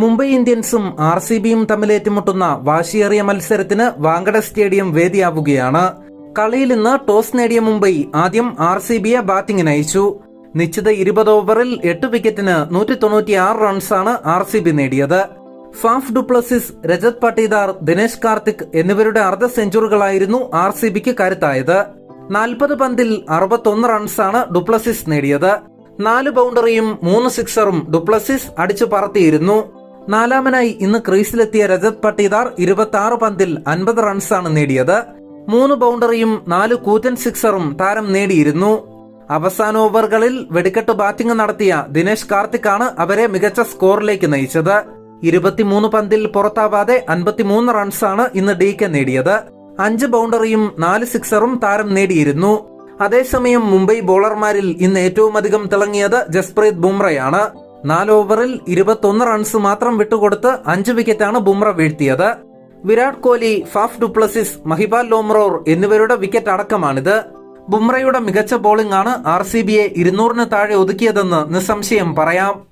മുംബൈ ഇന്ത്യൻസും R C ബിയും തമ്മിലേറ്റുമുട്ടുന്ന വാശിയേറിയ മത്സരത്തിന് വാങ്കഡ സ്റ്റേഡിയം വേദിയാവുകയാണ്. കളിയിൽ ഇന്ന് ടോസ് നേടിയ മുംബൈ ആദ്യം ആർ സി ബിയെ ബാറ്റിംഗിന് അയച്ചു. നിശ്ചിത ഇരുപത് ഓവറിൽ എട്ട് വിക്കറ്റിന് നൂറ്റി തൊണ്ണൂറ്റിയാറ് റൺസാണ് ആർ സി ബി നേടിയത്. Faf du Plessis Rajat Patidar Dinesh Karthik എന്നിവരുടെ അർദ്ധ സെഞ്ചുറികളായിരുന്നു ആർ സി ബിക്ക് കരുത്തായത്. നാൽപ്പത് പന്തിൽ അറുപത്തൊന്ന് റൺസാണ് ഡുപ്ലസിസ് നേടിയത്. നാല് ബൗണ്ടറിയും മൂന്ന് സിക്സറും ഡുപ്ലസിസ് അടിച്ചു പറത്തിയിരുന്നു. നാലാമനായി ഇന്ന് ക്രീസിലെത്തിയ രജത് പട്ടീദാർ ഇരുപത്തി ആറ് പന്തിൽ അൻപത് റൺസാണ് നേടിയത്. മൂന്ന് ബൗണ്ടറിയും നാല് കൂറ്റൻ സിക്സറും താരം നേടിയിരുന്നു. അവസാന ഓവറുകളിൽ വെടിക്കെട്ട് ബാറ്റിംഗ് നടത്തിയ ദിനേശ് കാർത്തിക്കാണ് അവരെ മികച്ച സ്കോറിലേക്ക് നയിച്ചത്. ഇരുപത്തിമൂന്ന് പന്തിൽ പുറത്താവാതെ അൻപത്തിമൂന്ന് റൺസാണ് ഇന്ന് ഡി കെ നേടിയത്. അഞ്ച് ബൗണ്ടറിയും നാല് സിക്സറും താരം നേടിയിരുന്നു. അതേസമയം മുംബൈ ബോളർമാരിൽ ഇന്ന് ഏറ്റവും അധികം തിളങ്ങിയത് ജസ്പ്രീത് ബുംറയാണ്. നാല് ഓവറിൽ ഇരുപത്തൊന്ന് റൺസ് മാത്രം വിട്ടുകൊടുത്ത് അഞ്ച് വിക്കറ്റാണ് ബുംറ വീഴ്ത്തിയത്. Virat Kohli Faf du Plessis Mahipal Lomror എന്നിവരുടെ വിക്കറ്റ് അടക്കമാണിത്. ബുംറയുടെ മികച്ച ബോളിംഗാണ് ആർ സി ബിയെ ഇരുന്നൂറിന് താഴെ ഒതുക്കിയതെന്ന് നിസ്സംശയം പറയാം.